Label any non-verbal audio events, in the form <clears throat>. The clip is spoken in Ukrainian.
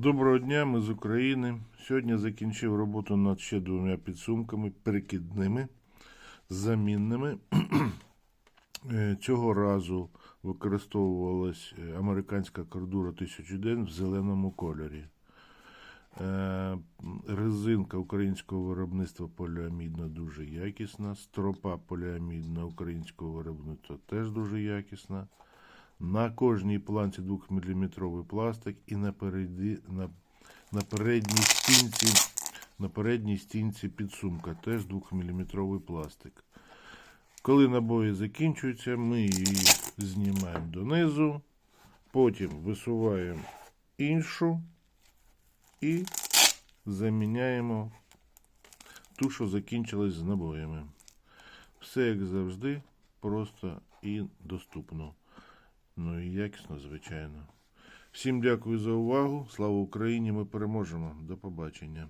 Доброго дня, ми з України. Сьогодні закінчив роботу над ще двома підсумками перекидними, замінними. <clears throat> Е, Цього разу використовувалась е, американська кордура 1001 в зеленому кольорі. Е, Резинка українського виробництва поліамідна дуже якісна. Стропа поліамідна українського виробництва теж дуже якісна. На кожній планці 2-мм пластик і на, переді, на, на передній стінці, на передній стінці підсумка теж 2-мм пластик. Коли набої закінчуються, ми її знімаємо донизу, потім висуваємо іншу і заміняємо ту, що закінчилась з набоями. Все як завжди, просто і доступно. Ну і якісно, звичайно. Всім дякую за увагу. Слава Україні! Ми переможемо. До побачення.